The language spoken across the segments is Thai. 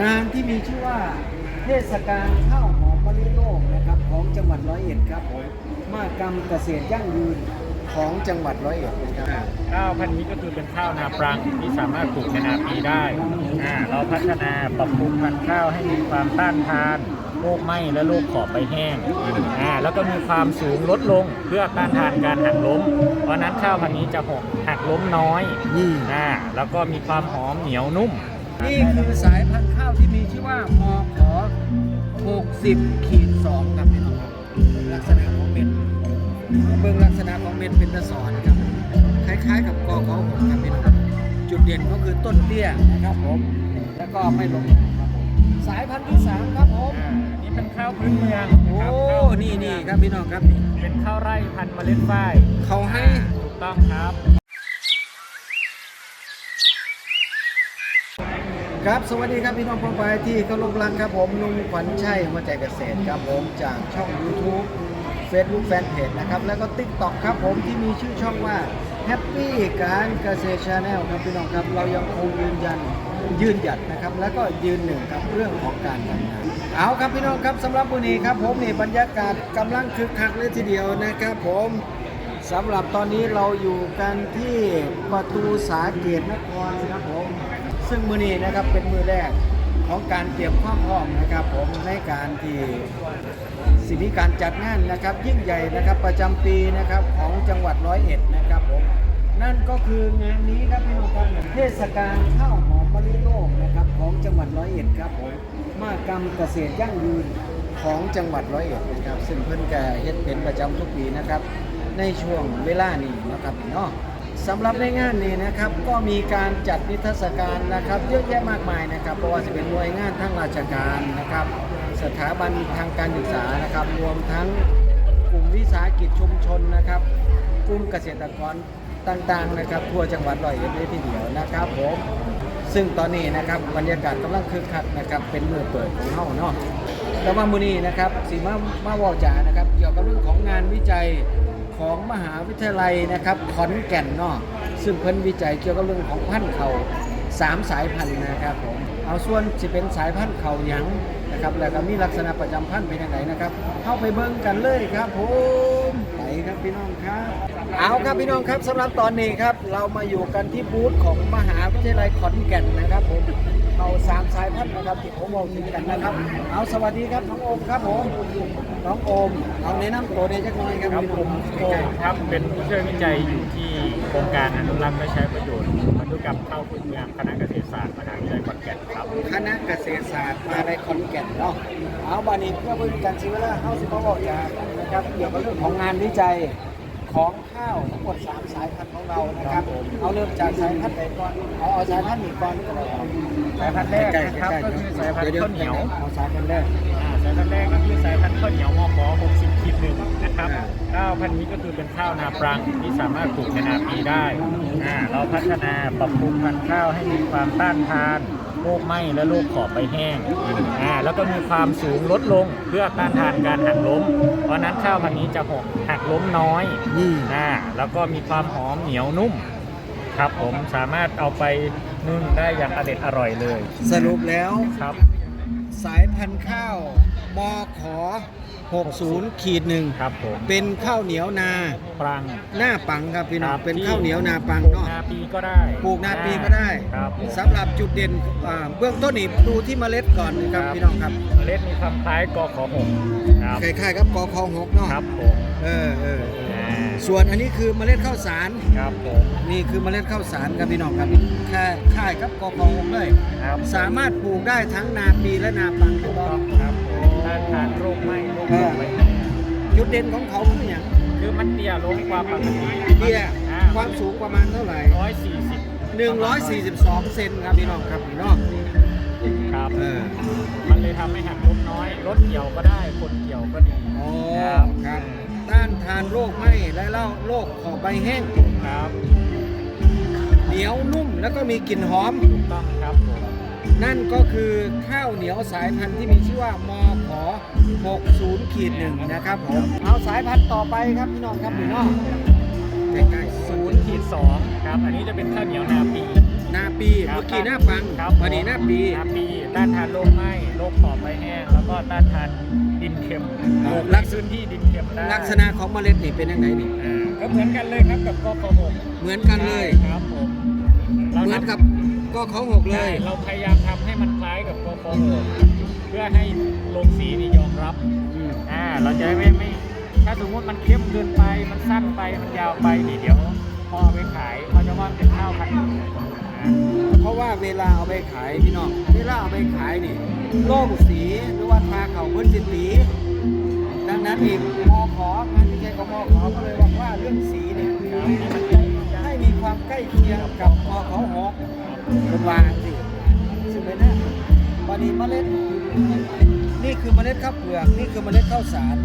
งานที่มีชื่อว่าเทศกาลข้าวหอมมะลิโลกนะครับของจังหวัดร้อยเอ็ดครับผมมากรรมเกษตรยั่งยืนของจังหวัดร้อยเอ็ดนะครับข้าวพันธุ์นี้ก็คือเป็นข้าวนาปรังที่สามารถปลูกในนาปีได้อ่าเราพัฒนาปรับปรุงพันธุ์ข้าวให้มีความต้านทานโรคไหม้และโรคขอบใบแห้งอ่าแล้วก็มีความสูงลดลงเพื่อต้านทานการหักล้ม เพราะฉะนั้นข้าวพันธุ์นี้จะหกหักล้มน้อยนี่อ่าแล้วก็มีความหอมเหนียวนุ่ม นี่คือสายพันธุ์ข้าวที่มีชื่อว่ามอขอ60ขีด2ครับพี่น้องครับลักษณะของเม็ดเบิ่งลักษณะของเม็ดเป็นตะสอนครับ คล้ายๆ กับกอขอหกครับพี่น้องครับจุดเด่นก็คือต้นเตี้ยนะครับผม แล้วก็ไม่ลงครับผมสายพันธุ์ที่สามครับผมอ่าอันนี้เป็นข้าวพื้นเมืองโอ้ครับข้าวพื้นี่เมืนี่องครับพี่น้องครับนี่เป็นข้าวไร่พันธุ์เมล็ดฝ้ายเขาให้ถูกต้องครับ ครับสวัสดีครับพี่น้องพงไปที่เคารพรักครับผมนุ่มขวัญชัยหัวใจเกษตรครับผมจากช่อง YouTube Facebook Fanpage นะครับแล้วก็ TikTok ครับผมที่มีชื่อช่องว่า Happy การเกษตร Channel ครับพี่น้องครับเรายังคงยืนยันยืนหยัดนะครับแล้วก็ยืนหนึ่งครับเรื่องของการทำงานเอาครับพี่น้องครับสำหรับวันนี้ครับผมนี่บรรยากาศกำลังคึกคักเลยทีเดียวนะครับผมสำหรับตอนนี้เราอยู่กันที่ประตูสาเกตนครนะครับผม ซึ่งมือนี้นะครับเป็นมือแรกของการเตรียมความพร้อมนะครับ ผมในการที่สิมีการจัดงานนะครับ ยิ่งใหญ่นะครับประจำปีนะครับของจังหวัดร้อยเอ็ดนะครับผมนั่นก็คืองานนี้ครับพี่น้องครับเทศกาลข้าวหอมมะลิโลกนะครับของจังหวัดร้อยเอ็ดครับผมมากรรมเกษตรยั่งยืนของจังหวัดร้อยเอ็ดนะครับ ซึ่งเพิ่อนแก่เฮ็ดเป็นประจำทุกปีนะครับ ในช่วงเวลานี้นะครับเนาะ สำหรับในงานนี้นะครับก็มีการจัดนิทรรศการนะครับเยอะแยะมากมายนะครับเพราะว่าจะเป็นหน่วยงานทั้งราชการนะครับ สถาบันทางการศึกษานะครับ รวมทั้งกลุ่มวิสาหกิจชุมชนนะครับกลุ่มเกษตรกรต่างๆนะครับทั่วจังหวัดร้อยเอ็ดเลยทีเดียวนะครับผมซึ่งตอนนี้นะครับบรรยากาศกำลังคึกคักนะครับเป็นมือเปิดของเฮาเนาะแต่ว่ามื้อนี้นะครับสีมามาวอจานะครับเกี่ยวกับเรื่องของงานวิจัย ของมหาวิทยาลัยนะครับขอนแก่นเนาะซึ่งเพิ่นวิจัยเกี่ยวกับเรื่องของพันธุ์เขาสามสายพันธุ์นะครับผมเอาส่วนจะเป็นสายพันธุ์เขาหยังนะครับแล้วก็มีลักษณะประจำพันธุ์เป็นยังไงนะครับ เข้าไปเบิ่งกันเลยครับผมไปครับพี่น้องครับ เอาครับพี่น้องครับสำหรับตอนนี้ครับ เรามาอยู่กันที่บูธของมหาวิทยาลัยขอนแก่นนะครับผม เอาสามสายพันธุ์นะครับที่ผมบอกถึงกันนะครับ เอาสวัสดีครับน้องโอมครับผมน้องโอมเอาแนะนำตัวในจักหน่อยครับครับพี่ผน้องมโอมครับเป็นผู้ช่วยวิจัยอยู่ที่โครงการอนุรักษ์และใช้ประโยชน์พันธุกรรมข้าวพื้นเมืองคณะเกษตรศาสตร์มหาวิทยาลัยขอนแก่นครับคณะเกษตรศาสตร์มาในขอนแก่นเนาะเอาบานี้เพื่อเป็นการชีวิตละเฮาสิมาบอกอย่างนะครับเกี่ยวกับเรื่องของงานวิจัยของข้าวทั้งหมดสามสายพันธุ์ของเรานะครับ เอาเริ่มจากสายพันธุ์ไหนก่อน เอาเอาสายพันธุ์นี้ก่อนก็ได้ครับ สายพันธุ์แรกนะครับก็คือสายพันธุ์ข้าวเหนียวเอาสายพันธุ์แรกอ่าสายพันธุ์แรกก็คือสายพันธุ์ข้าวเหนียวมอขอ60ขีดหนึ่งนะครับอ่าข้าวพันธุ์นี้ก็คือเป็นข้าวนาปรังที่สามารถปลูกในนาปีได้อ่าเราพัฒนาปรับปรุงพันธุ์ข้าวให้มีความต้านทานโรคไหม้และโรคขอบใบแห้งอ่าแล้วก็มีความสูงลดลงเพื่อต้านทานการหักล้ม เพราะฉะนั้นข้าวพันธุ์นี้จะหกหักล้มน้อยนี่อ่าแล้วก็มีความหอมเหนียวนุ่ม ครับผมสามารถเอาไปนึ่งได้อย่างอเด็ดอร่อยเลยสรุปแล้วครับ สายพันธุ์ข้าวมอขอ60ขีดหนึ่งครับผมเป็นข้าวเหนียวนาปรัง หน้าปังครับพี่น้องครับเป็นที่ข้าวเหนียวนาปังปลูกเนาะนาปีก็ได้ปลูกนาปีก็ได้ครับผม สำหรับจุดเด่นอ่าเบื้องต้นนี่ดูที่เมล็ดก่อนนะครับครับ พี่น้องครับเมล็ดมีความคล้ายกอขอหกครับคล้ายๆกับกอคองหกเนาะครับผมเออเออเอออ่า ส่วนอันนี้คือเมล็ดข้าวสาร ครับผมนี่คือเมล็ดข้าวสารครับพี่น้องครับนี่ค่ายค่ายกับกอคองหกเลย ครับสามารถปลูกได้ทั้งนาปีและนาปังถูกต้องครับผมต้านทานโรคไหม้โรคขอบใบแห้งจุดเด่นของเขาคืออย่างคือมันเตี้ยลงกว่าปกติเบี้ยอ่าความสูงประมาณเท่าไหร่ ร้อยสี่สิบ142 เซนครับพี่น้องครับพี่น้องครับ เออมันเลยทำให้หักล้มน้อย รถเกี่ยวก็ได้ คนเกี่ยวก็ดี อ๋อครับครับ ต้านทานโรคไหม้และเล่าโรคขอบใบแห้ง ครับเหนียวนุ่มแล้วก็มีกลิ่นหอม ถูกต้องครับผมนั่นก็คือข้าวเหนียวสายพันธุ์ที่มีชื่อว่ามข60ขีดหนึ่งนะครับผมเอาสายพันธุ์ต่อไปครับพี่น้องครับพี่น้องใกล้ๆศูนย์ขีดสองครับ อันนี้จะเป็นข้าวเหนียวนาปี อนาปีครับเมื่อกี้หน้าปังครับ วันนี้หน้าปีนาปีต้านทานโรคไหม้โรคขอบใบแห้งแล้วก็ต้านทานดินเค็มอ่าโรคลัลักกษษณะณะที่ดินเค็มได้ลักษณะของเมล็ดนี่เป็นยังไงนี่อ่าก็เหมือนกันเลยครับกับกฟหกเหมือนกันเลย ครับผมราเหมือนทำกับก็เขาหกเลใช่ย เราพยายามทำให้มันคล้ายกับกฟหกเพื่อให้โรงสีนี่ยอมรับอืมอ่าเราจะไม่ไม่ถ้าสมมติมันเข้มเกินไปมันสั้นไปมันยาวไปนี่เดี๋ยวพอเอาไปขายเขาจะว่าเป็นข้าวพันธุ์อ่า เพราะว่าเวลาเอาไปขายพี่น้องเวลาเอาไปขายนี่โล่งสีหรือว่าทาเขาเพิ่นสิสีดังนั้นอีกมอของานวิจัยของมอขอก็เลยบอกว่าเรื่องสีเนี่ยให้มีความใกล้เคียงกับมอขอหกเป็นวางสิซึ่งเป็นนะวันนี้เมล็ด นี่คือเมล็ดข้าวเปลือก นี่คือเมล็ดข้าวสาร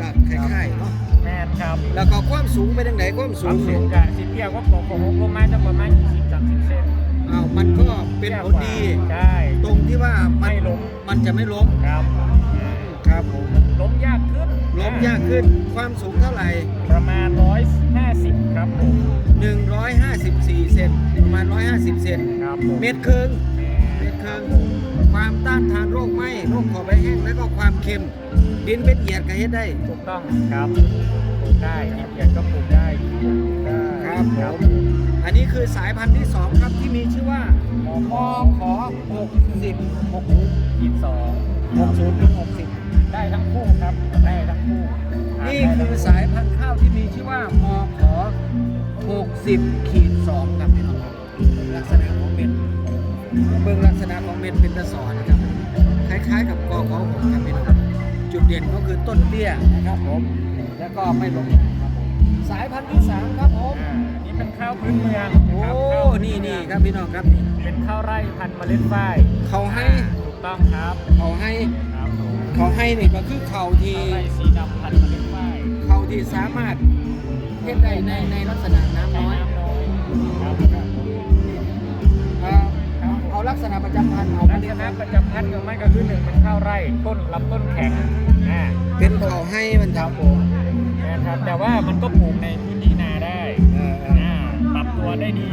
กับคล้ายๆเนาะ แม่นครับแล้วก็ความสูงเป็นยังไงความคสูวามงสูเนี่ยงกับสิเทียบว่าปกของลงมาจะประมาณ20 30เซนอ้าวมันก็เป็นผลดี ใช่ ตรงที่ว่ามันไม่ล้ม มันจะไม่ล้มครับอ่าครับผมล้มยากขึ้นล้มยากขึ้นความสูงเท่าไหร่ ประมาณ150ครับผม154 เซนประมาณ 150 เซนครับผมเมตรครึ่งแม่เมตรครึ่ง ความต้านทานโรคไหม้โรคขอบใบแห้งและก็ความเค็ม ดินเป็นเอียดก็เฮ็ดได้ถูกต้องครับปลูกได้กินเย็นก็ปลูกได้ปลูกได้ครับผมอันนี้คือสายพันธุ์ที่ 2 ครับที่มีชื่อว่าหมอมมอขอ60 60กินสอง60ถึง60 ได้ทั้งคู่ครับได้ทั้งคู่ นี่คือสายพันธุ์ข้าวที่มีชื่อว่ามอขอ60ขีด2ครับพี่น้องครับลักษณะของเม็ด เบื้องลักษณะของเม็ดเป็นตะสอนครับ คล้ายๆกับกอขอผมครับพี่น้องครับจุดเด่นก็คือต้นเตี้ยนะครับผม แล้วก็ไม่ลงครับผมสายพันธุ์ที่3ครับผมอ่านี่เป็นข้าวพื้นเมืองโอ้ครับข้าวพื้นี่เมืนี่องครับพี่น้องครับนี่เป็นข้าวไร่พันธุ์เมล็ดฝ้ายเขาให้อ่าถูกต้องครับเขาให้ครับผมเขาให้นี่ก็คือเขาที่ข้าวไร่สีดำพันธุ์เมล็ดฝ้ายเขาที่สามารถเฮ็ดได้ในในลักษณะน้ำใช้น้อย น้ำน้อยครับ ลักษณะประจำพันธุ์เอาลัมากษเรียนณะประจำพันธุ์ของมันก็คือหนึ่งเป็นข้าวไร่ต้นลำต้นแข็งอ่าเป็นเขาให้มันคครัรับบผมนะครับแต่ว่ามันก็ปลูกในพื้นที่นาได้เออเอออ่าปรับตัวได้ดี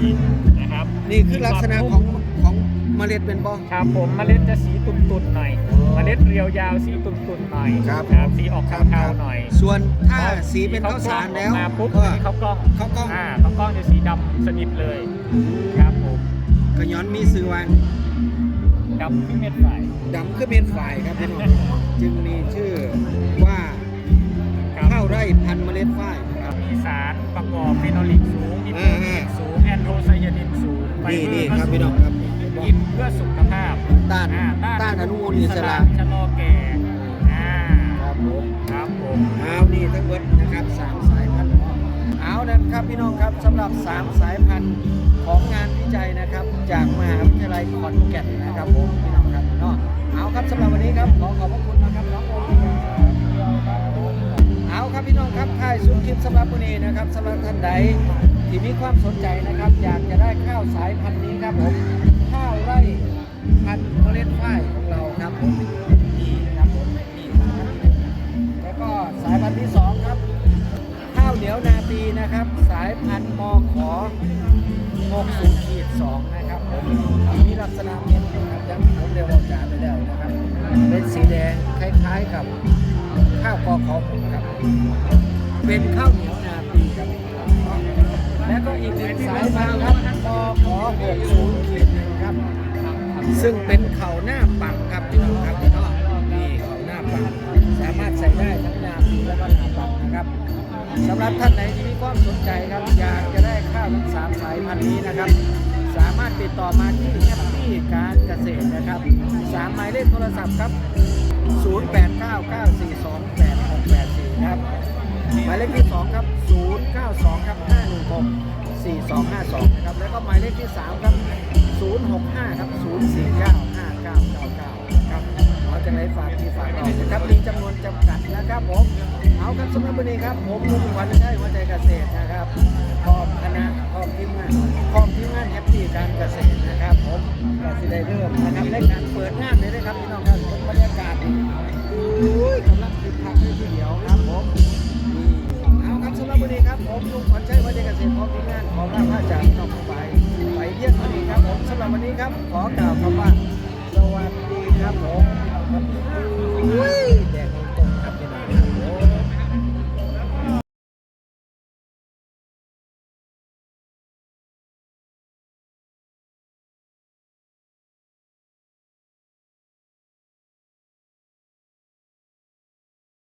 นะครับ นี่คือลักษณะของของเมล็ดเป็นบ่ครับผมเมล็ดจะสีตุ่นๆหน่อยอ๋อเมล็ดเรียวยาวสีตุ่นๆหน่อยครับสีออกครัเทาบๆหน่อย ส่วนถ้าสีเป็นข้าวสารแล้วมาปุ๊บก็อันนี้ข้าวกล้องข้าวกล้องอ่าข้าวกล้องจะสีดำสนิทเลยครับผม ก็ย้อนมีซื้อว่าดำขึ้นเม็ดไฟดำคือเม็ดฝ่ายครับพี่น้องจึงมีชื่อว่าครับข้าวไร่พันธุ์เมล็ดฝ้ายนะครับ มีสารประกอบฟีโนลิกสูงมีโปรตีนสูงแอนโทไซยานินสูงไฟนี่เบอนี่ร์ครับก็พี่น้สูองงครับ กินเพื่อสุขภาพต้านอ่ต้านอนุมูลอิสระ ชะลอแก่ นั่นครับพี่น้องครับสำหรับสามสายพันธุ์ของงานวิจัยนะครับ จากมหาวิทยาลัยขอนแก่นนะครับผมพี่น้องครับเนาะเอาครับสำหรับวันนี้ครับขอขอบพระคุณนะครับน้องโอมเอาครับพี่น้องครับค่ายสุดคลิปสำหรับวันนี้นะครับสำหรับท่านใดที่มีความสนใจนะครับ อยากจะได้ข้าวสายพันธุ์นี้ครับผมข้าวไร่พันธุ์เมล็ดฝ้ายของเราครับผมนี่ครับผมนี่ครับแล้วก็สายพันธุ์ที่สองครับ เหนียวนาปีนะครับ สายพันธุ์มอขอ60ขีด2นะครับผมมีลักษณะเม็ดนะครับยังผมเรียกว่าจาไปแล้วนะครับ เป็นสีแดงคล้ายๆกับข้าวกอขอผมครับ เป็นข้าวเหนียวนาปีครับ แล้วก็อีกหนึ่งสายพันธุ์ครับมอขอ60ขีดนะครับ ซึ่งเป็นเข่าหน้าปังครับพี่น้องครับ สำหรับท่านไหนที่มีความสนใจครับ อยากจะได้ข้าวทั้งสามสายพันธุ์นี้นะครับ สามารถติดต่อมาที่แฮปปี้การเกษตรนะครับสามหมายเลขโทรศัพท์ครับ 0899428684 ครับ หมายเลขที่ 2 ครับ 092 ครับ 516 4252 นะครับ แล้วก็หมายเลขที่ 3 ครับ 065 ครับ 049 5999 ครับเราจะได้ฝากที่ฝากเรานะครับมีจำนวนจำกัดนะครับผมเอาครับสำหรับวันนี้ครับ ผมลุงวัญใช่หัวใจเกษตรนะครับพร้อมคณะพร้อมทีมงานพร้อมทีมงานแฮปปี้การเกษตรนะครับ ผมก็สิได้เริ่มนะครับในการเปิดงานเลยนะครับพี่น้องครับบรรยากาศอุ้ยกำลังคึกคักเลยทีเดียวครับผมเอาครับสำหรับวันนี้ครับผมลุงขวัญชัยวัฒนเกษตรพร้อมทีมงานขอลาพระจากน้องไปไปเยี่ยมวันนี้ครับขอกล่าวคำว่าสวัสดีครับผ มอุ้ย